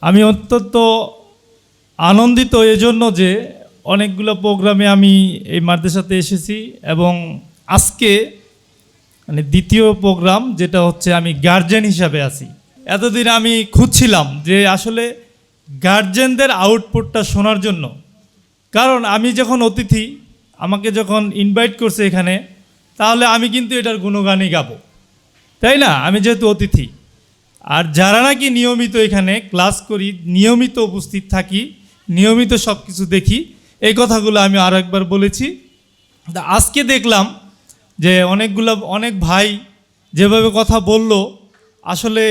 আমি অত্যন্ত আনন্দিত এজন্য যে অনেকগুলো প্রোগ্রামে আমি এই মাদ্রাসাতে এসেছি এবং আজকে মানে দ্বিতীয় প্রোগ্রাম যেটা হচ্ছে আমি গার্জেন হিসাবে আছি। এতদিন আমি খুঁজছিলাম যে আসলে গার্জেনদের আউটপুটটা শোনার জন্য। কারণ আমি যখন অতিথি, আমাকে যখন ইনভাইট করছে এখানে, তাহলে আমি কিন্তু এটার গুণগানই গাবো। তাই না? আমি যেহেতু অতিথি। আর যারা নাকি নিয়মিত এখানে ক্লাস করি, নিয়মিত উপস্থিত থাকি, নিয়মিত সব কিছু দেখি, এই কথাগুলো আমি আরও একবার বলেছি আজকে দেখলাম যে অনেকগুলো, অনেক ভাই যেভাবে কথা বলল, আসলে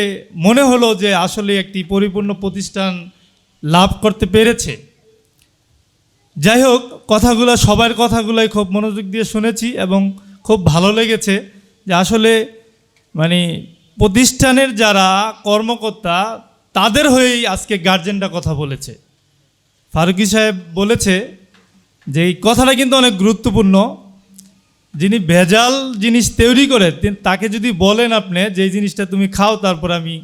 মনে হলো যে আসলে একটি পরিপূর্ণ প্রতিষ্ঠান লাভ করতে পেরেছে। যাই হোক, কথাগুলো, সবার কথাগুলোই খুব মনোযোগ দিয়ে শুনেছি এবং খুব ভালো লেগেছে যে আসলে মানে প্রতিষ্ঠানের যারা কর্মকর্তা, তাদের হয়েই আজকে গার্জেনরা কথা বলেছে। ফারুকি সাহেব বলেছে যে, এই কথাটা কিন্তু অনেক গুরুত্বপূর্ণ। যিনি ভেজাল জিনিস তৈরি করে তাকে যদি বলেন আপনি যে জিনিসটা তুমি খাও, তারপর আমি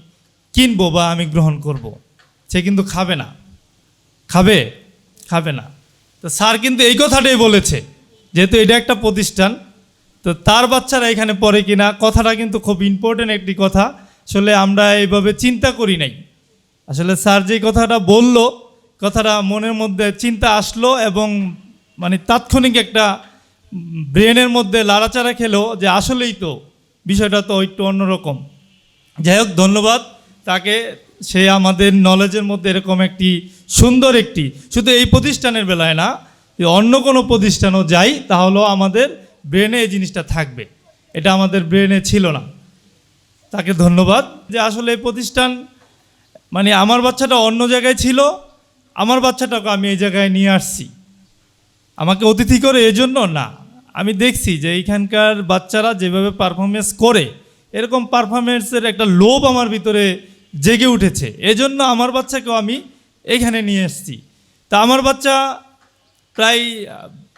কিনবো বা আমি গ্রহণ করব। সে কিন্তু খাবে না। খাবে? খাবে না। তো স্যার কিন্তু এই কথাটাই বলেছে, যেহেতু এটা একটা প্রতিষ্ঠান তো তার বাচ্চারা এখানে পড়ে কিনা কথাটা কিন্তু খুব ইম্পর্টেন্ট একটি কথা। আসলে আমরা এইভাবে চিন্তা করি নাই। আসলে স্যার যে কথাটা বলল, কথাটা মনের মধ্যে চিন্তা আসলো এবং মানে তাৎক্ষণিক একটা ব্রেনের মধ্যে লাড়াচাড়া খেলো যে আসলেই তো বিষয়টা তো একটু অন্যরকম। যাই হোক, ধন্যবাদ। তাকে সে আমাদের নলেজের মধ্যে এরকম একটি সুন্দর একটি, শুধু এই প্রতিষ্ঠানের বেলায় না, অন্য কোনো প্রতিষ্ঠানও যাই, তাহলেও আমাদের ব্রেনে এই জিনিসটা থাকবে। এটা আমাদের ব্রেনে ছিল না। তাকে ধন্যবাদ যে আসলে এই প্রতিষ্ঠান মানে আমার বাচ্চাটা অন্য জায়গায় ছিল, আমার বাচ্চাটাকে আমি এই জায়গায় নিয়ে আসছি। আমাকে অতিথি করে এজন্য না। আমি দেখছি যে এইখানকার বাচ্চারা যেভাবে পারফরমেন্স করে, এরকম পারফরমেন্সের একটা লোভ আমার ভিতরে জেগে উঠেছে। এজন্য আমার বাচ্চাকেও আমি এখানে নিয়ে এসেছি। তা আমার বাচ্চা প্রায়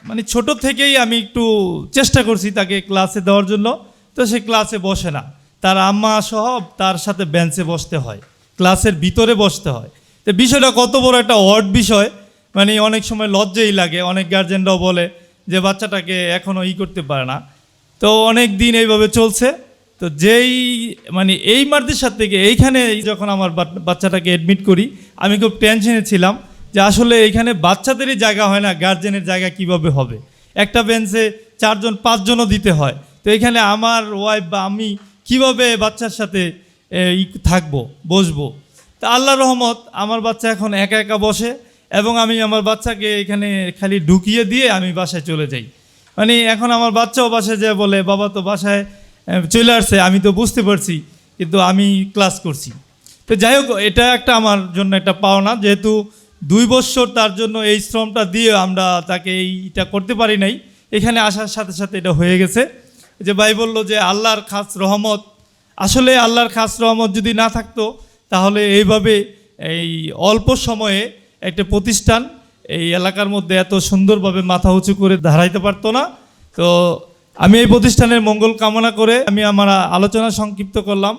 মানে ছোট থেকেই আমি একটু চেষ্টা করছি তাকে ক্লাসে দেওয়ার জন্য। তো সে ক্লাসে বসে না। তার আম্মা সহ তার সাথে বেঞ্চে বসতে হয়। ক্লাসের ভিতরে বসতে হয়। তো বিষয়টা কত বড় একটা অড বিষয়। মানে অনেক সময় লজ্জাই লাগে। অনেক গার্জেনরাও বলে যে বাচ্চাটাকে এখনও ই করতে পারে না। তো অনেক দিন এইভাবে চলছে। তো যেই মানে এই মাদ্রাসার থেকে এইখানে যখন আমার বাচ্চাটাকে অ্যাডমিট করি, আমি খুব টেনশনে ছিলাম। যে আসলে এইখানে বাচ্চাদেরই জায়গা হয় না গার্জেনের জায়গা কীভাবে হবে? একটা বেঞ্চে চারজন, পাঁচজনও দিতে হয়। তো এখানে আমার ওয়াইফ বা আমি কীভাবে বাচ্চার সাথে থাকব, বসবো? তা আল্লাহ রহমত, আমার বাচ্চা এখন একা একা বসে এবং আমি আমার বাচ্চাকে এখানে খালি ঢুকিয়ে দিয়ে আমি বাসায় চলে যাই। মানে এখন আমার বাচ্চাও বাসায় যায় বলে, বাবা তো বাসায় চলে আসছে, আমি তো বুঝতে পারছি, কিন্তু আমি ক্লাস করছি। তো যাই হোক, এটা একটা আমার জন্য একটা পাওনা। যেহেতু দুই বছর তার জন্য এই শ্রমটা দিয়ে আমরা তাকে এইটা করতে পারি নাই। এখানে আসার সাথে সাথে এটা হয়ে গেছে। যে ভাই বলল যে আল্লাহর খাস রহমত, আসলে আল্লাহর খাস রহমত যদি না থাকতো, তাহলে এইভাবে এই অল্প সময়ে একটা প্রতিষ্ঠান এই এলাকার মধ্যে এত সুন্দরভাবে মাথা উঁচু করে দাঁড়াইতে পারতো না। তো আমি এই প্রতিষ্ঠানের মঙ্গল কামনা করে আমি আমার আলোচনা সংক্ষিপ্ত করলাম।